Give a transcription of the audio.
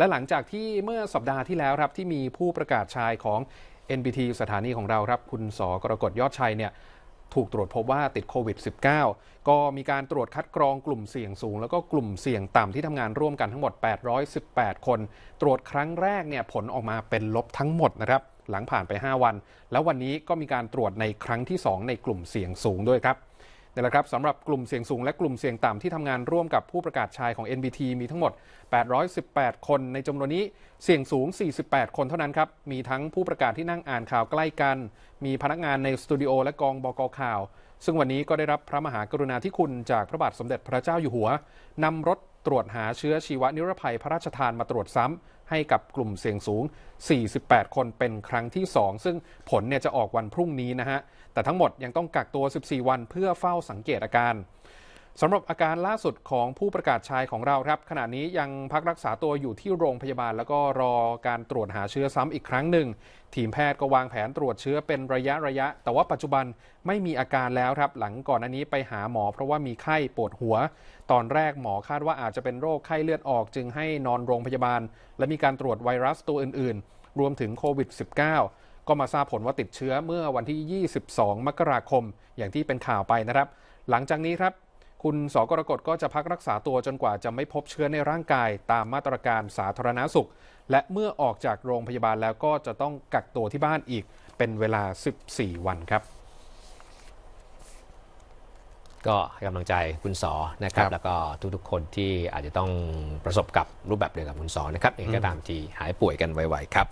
และหลังจากที่เมื่อสัปดาห์ที่แล้วครับที่มีผู้ประกาศชายของ NBT สถานีของเราครับ คุณสกรกฎยอดชัยเนี่ยถูกตรวจพบว่าติดโควิด -19 ก็มีการตรวจคัดกรองกลุ่มเสี่ยงสูง แล้วก็กลุ่มเสี่ยงต่ำที่ทำงานร่วมกันทั้งหมด 818 คน ตรวจครั้งแรกเนี่ยผลออกมาเป็นลบทั้งหมดนะครับ หลังผ่านไป 5 วัน แล้ววันนี้ก็มีการตรวจในครั้งที่ 2 ในกลุ่มเสี่ยงสูงด้วยครับ นี่แหละครับสำหรับกลุ่มเสี่ยงสูงและกลุ่มเสี่ยงต่ำที่ทำงานร่วมกับผู้ประกาศชายของ NBT มีทั้งหมด 818 คน ในจำนวนนี้เสี่ยงสูง 48 คนเท่านั้นครับ มีทั้งผู้ประกาศที่นั่งอ่านข่าวใกล้กัน มีพนักงานในสตูดิโอและกองบกข่าว ซึ่งวันนี้ก็ได้รับพระมหากรุณาธิคุณจากพระบาทสมเด็จพระเจ้าอยู่หัวนำรถ ตรวจหาเชื้อชีวนิรภัยพระราชทานมาตรวจซ้ำให้กับกลุ่มเสี่ยงสูง 48 คนเป็นครั้งที่ 2 ซึ่งผลเนี่ยจะออกวันพรุ่งนี้นะฮะ แต่ทั้งหมดยังต้องกักตัว 14 วันเพื่อเฝ้าสังเกตอาการ สำหรับอาการล่าสุดของผู้ประกาศชายของเราครับ ขณะนี้ยังพักรักษาตัวอยู่ที่โรงพยาบาล แล้วก็รอการตรวจหาเชื้อซ้ำอีกครั้งหนึ่ง ทีมแพทย์ก็วางแผนตรวจเชื้อเป็นระยะระยะ แต่ว่าปัจจุบันไม่มีอาการแล้วครับ หลังก่อนอันนี้ไปหาหมอเพราะว่ามีไข้ปวดหัว ตอนแรกหมอคาดว่าอาจจะเป็นโรคไข้เลือดออก จึงให้นอนโรงพยาบาล และมีการตรวจไวรัสตัวอื่น ๆ รวมถึงโควิด -19 ก็มาทราบผลว่าติดเชื้อเมื่อวันที่ 22 มกราคม อย่างที่เป็นข่าวไปนะครับ หลังจากนี้ครับ คุณสกรกฎก็จะพักรักษาตัวจนกว่าจะไม่พบเชื้อในร่างกายตามมาตรการสาธารณาสุข และเมื่อออกจากโรงพยาบาลแล้วก็จะต้องกักตัวที่บ้านอีกเป็นเวลา 14 วันครับ ก็ให้กำลังใจคุณสอนะครับครับแล้วก็ทุกๆคนที่อาจจะต้องประสบกับรูปแบบเดียวกับคุณสอนะครับเองก็ตามทีหายป่วยกันไวๆครับ